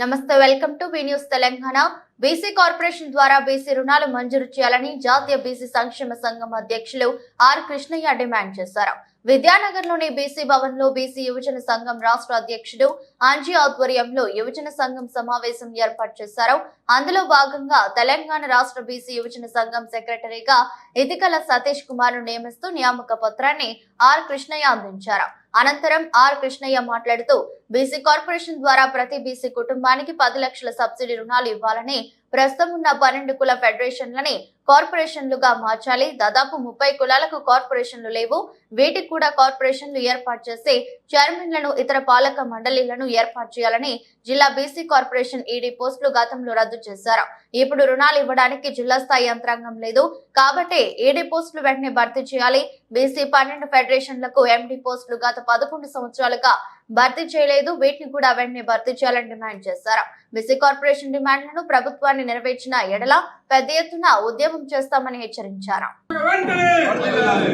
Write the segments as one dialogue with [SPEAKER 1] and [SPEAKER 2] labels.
[SPEAKER 1] నమస్తే welcome to B news Telangana. BC corporation ద్వారా BC రుణాలు మంజూరు చేయాలని జాతీయ బీసీ సంక్షేమ సంఘం అధ్యక్షులు ఆర్ కృష్ణయ్య డిమాండ్ చేశారు. విద్యానగర్లోని బీసీ భవన్లో బీసీ యువజన సంఘం రాష్ట్ర అధ్యక్షుడు ఆంజీ ఆధ్వర్యంలో యువజన సంఘం సమావేశం ఏర్పాటు చేశారు. అందులో భాగంగా తెలంగాణ రాష్ట్ర బీసీ యువజన సంఘం సెక్రటరీగా ఇతికల సతీష్ కుమార్ను నియమిస్తూ నియామక పత్రాన్ని ఆర్ కృష్ణయ్య అందించారు. అనంతరం ఆర్ కృష్ణయ్య మాట్లాడుతూ బీసీ కార్పొరేషన్ ద్వారా ప్రతి బీసీ కుటుంబానికి పది లక్షల సబ్సిడీ రుణాలు ఇవ్వాలని ప్రస్తుతం ఉన్న పన్నెండు కుల ఫెడరేషన్లని కార్పొరేషన్లుగా మార్చాలి. దాదాపు ముప్పై కులాలకు కార్పొరేషన్లు లేవు. వీటికి కూడా కార్పొరేషన్లు ఏర్పాటు చేసి చైర్మన్లను ఇతర పాలక మండలీలను ఏర్పాటు చేయాలని జిల్లా బీసీ కార్పొరేషన్ ఈడీ పోస్టులు గతంలో రద్దు చేశారు. ఇప్పుడు రుణాలు ఇవ్వడానికి జిల్లా స్థాయి యంత్రాంగం లేదు. కాబట్టి ఈడీ పోస్టులు వెంటనే భర్తీ చేయాలి. బీసీ పన్నెండు ఫెడరేషన్లకు ఎండీ పోస్టులు గత పదకొండు సంవత్సరాలుగా భర్తీ చేయలేదు. వీటిని కూడా వెంటనే భర్తీ చేయాలని డిమాండ్ చేశారు. బీసీ కార్పొరేషన్ డిమాండ్లను ప్రభుత్వాన్ని నెరవేర్చిన ఎడల పెద్ద ఎత్తున ఉద్యమం చేస్తామని హెచ్చరించారు.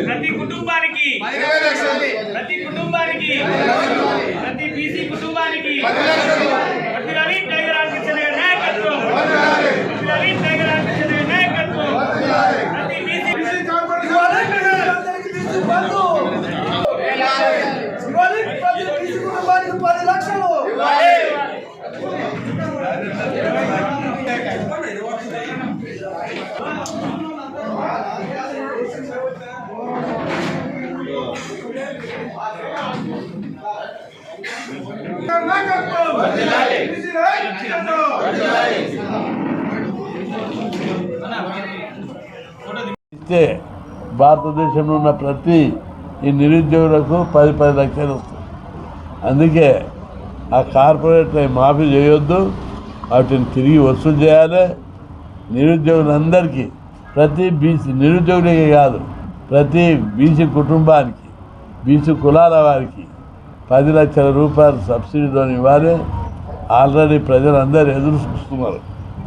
[SPEAKER 2] ప్రతి కుటుంబానికి ప్రతి కుటుంబానికి ప్రతి బీసీ కుటుంబానికి
[SPEAKER 3] ఇస్తే భారతదేశంలో ఉన్న ప్రతి ఈ నిరుద్యోగులకు పది పది లక్షలు వస్తుంది అందుకే ఆ కార్పొరేట్ని మాఫీ చేయొద్దు వాటిని తిరిగి వసూలు చేయాలి. నిరుద్యోగులందరికీ ప్రతి బీసీ నిరుద్యోగులకే కాదు ప్రతి బీసీ కుటుంబానికి బీసీ కులాల వారికి పది లక్షల రూపాయలు సబ్సిడీలో ఇవ్వాలి. ఆల్రెడీ ప్రజలందరూ ఎదురు చూస్తున్నారు.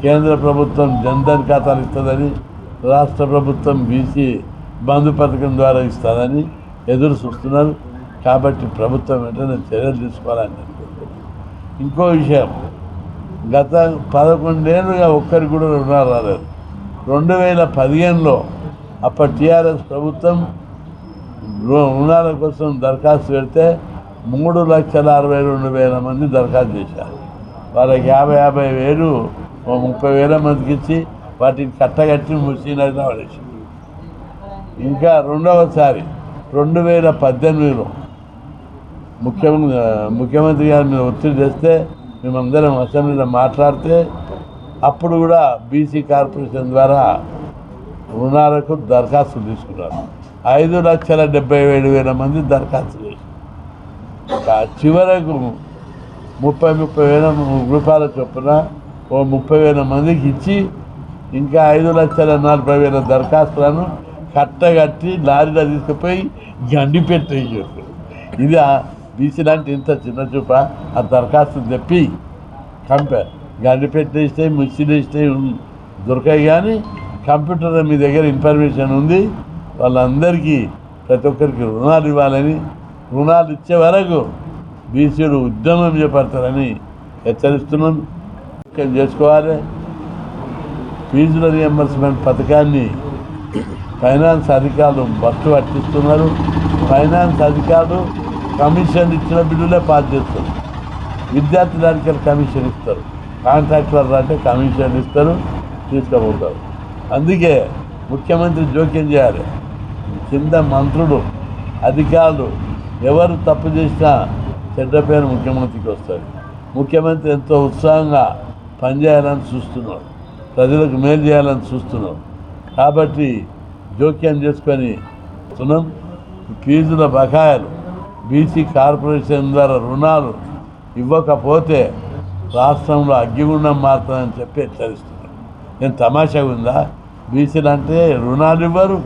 [SPEAKER 3] కేంద్ర ప్రభుత్వం జన్ధన్ ఖాతాలు ఇస్తుందని రాష్ట్ర ప్రభుత్వం బీసీ బంధు పథకం ద్వారా ఇస్తానని ఎదురు చూస్తున్నారు. కాబట్టి ప్రభుత్వం వెంటనే చర్యలు తీసుకోవాలని అనుకుంటున్నాను ఇంకో విషయం గత పదకొండేళ్ళుగా ఒక్కరికి కూడా రుణాలు రాలేదు. రెండు వేల పదిహేనులో అప్పటి టీఆర్ఎస్ ప్రభుత్వం రు- రుణాల కోసం దరఖాస్తు పెడితే మూడు లక్షల అరవై రెండు వేల మంది దరఖాస్తు చేశారు. వాళ్ళకి యాభై యాభై వేలు ముప్పై వేల మందికి ఇచ్చి వాటిని కట్టగట్టి ముసీనైనా వాడేసి ఇంకా రెండవసారి రెండు వేల పద్దెనిమిదిలో ముఖ్యమంత్రి ముఖ్యమంత్రి గారి మీద ఒత్తిడి తెస్తే మేమందరం అసెంబ్లీలో మాట్లాడితే అప్పుడు కూడా బీసీ కార్పొరేషన్ ద్వారా రుణాలకు దరఖాస్తులు తీసుకున్నారు. ఐదు లక్షల డెబ్బై ఏడు వేల మంది దరఖాస్తు చేశారు. చివరకు ముప్పై ముప్పై వేల రూపాయల చొప్పున ఓ ముప్పై వేల మందికి ఇచ్చి ఇంకా ఐదు లక్షల నలభై వేల దరఖాస్తులను కట్టగట్టి లారీలో తీసుకుపోయి గండి పెట్టేసారు ఇది బీసీ లాంటి ఇంత చిన్న చూప ఆ దరఖాస్తు తెప్పి కంపే గండి పెట్టేస్తే ముసిలేస్తే ఇస్తే దొరకాయి కానీ కంప్యూటర్ మీ దగ్గర ఇన్ఫర్మేషన్ ఉంది వాళ్ళందరికీ ప్రతి ఒక్కరికి రుణాలు ఇవ్వాలని రుణాలు ఇచ్చే వరకు బీసీలు ఉద్యమం చేపడతారని హెచ్చరిస్తున్నాం. చేసుకోవాలి? ఫీజుల రియంబర్స్మెంట్ పథకాన్ని ఫైనాన్స్ అధికారులు బస్సు పట్టిస్తున్నారు. ఫైనాన్స్ అధికారులు కమిషన్ ఇచ్చిన బిల్లులే పాస్ చేస్తారు. విద్యార్థి దానికి కమిషన్ ఇస్తారు. కాంట్రాక్టర్ అంటే కమిషన్ ఇస్తారు తీసుకుపోతారు. అందుకే ముఖ్యమంత్రి జోక్యం చేయాలి. కింద మంత్రులు అధికారులు ఎవరు తప్పు చేసినా చెడ్డ పేరు ముఖ్యమంత్రికి వస్తుంది. ముఖ్యమంత్రి ఎంతో ఉత్సాహంగా పనిచేయాలని చూస్తున్నారు ప్రజలకు మేలు చేయాలని చూస్తున్నాం. కాబట్టి జోక్యం చేసుకొని తున్నాం ఫీజుల బకాయిలు బీసీ కార్పొరేషన్ ద్వారా రుణాలు ఇవ్వకపోతే రాష్ట్రంలో అగ్గిగుండం మారుతుందని చెప్పి హెచ్చరిస్తున్నాం. నేను తమాషా ఉందా? బీసీలు అంటే రుణాలు ఇవ్వరు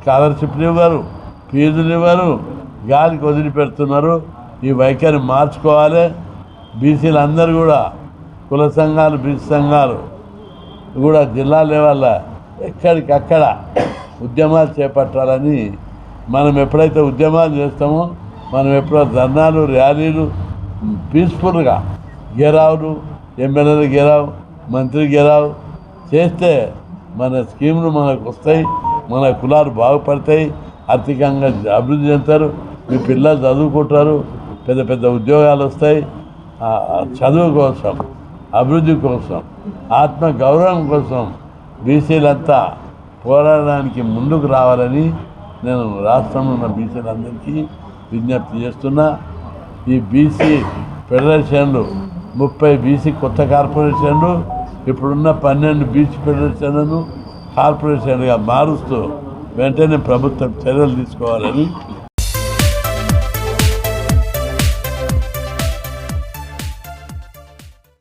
[SPEAKER 3] స్కాలర్షిప్లు ఇవ్వరు ఫీజులు ఇవ్వరు గాలికి వదిలిపెడుతున్నారు. ఈ వైఖరి మార్చుకోవాలి. బీసీలు అందరూ కూడా కుల సంఘాలు బీసీ సంఘాలు కూడా జిల్లా లెవెల్లో ఎక్కడికక్కడ ఉద్యమాలు చేపట్టాలని మనం ఎప్పుడైతే ఉద్యమాలు చేస్తామో మనం ఎప్పుడో ధర్నాలు ర్యాలీలు పీస్ఫుల్గా గెరావులు ఎమ్మెల్యేలు గెరావు మంత్రి గెరావు చేస్తే మన స్కీములు మనకు వస్తాయి మన కులాలు బాగుపడతాయి ఆర్థికంగా అభివృద్ధి చెందుతారు మీ పిల్లలు చదువుకుంటారు పెద్ద పెద్ద ఉద్యోగాలు వస్తాయి. చదువు కోసం అభివృద్ధి కోసం ఆత్మ గౌరవం కోసం బీసీలంతా పోరాడడానికి ముందుకు రావాలని నేను రాష్ట్రంలో ఉన్న బీసీలందరికీ విజ్ఞప్తి చేస్తున్నా. ఈ బీసీ ఫెడరేషన్లు ముప్పై బీసీ కొత్త కార్పొరేషన్లు ఇప్పుడున్న పన్నెండు బీసీ ఫెడరేషన్లను కార్పొరేషన్గా మారుస్తూ వెంటనే ప్రభుత్వం చర్యలు తీసుకోవాలని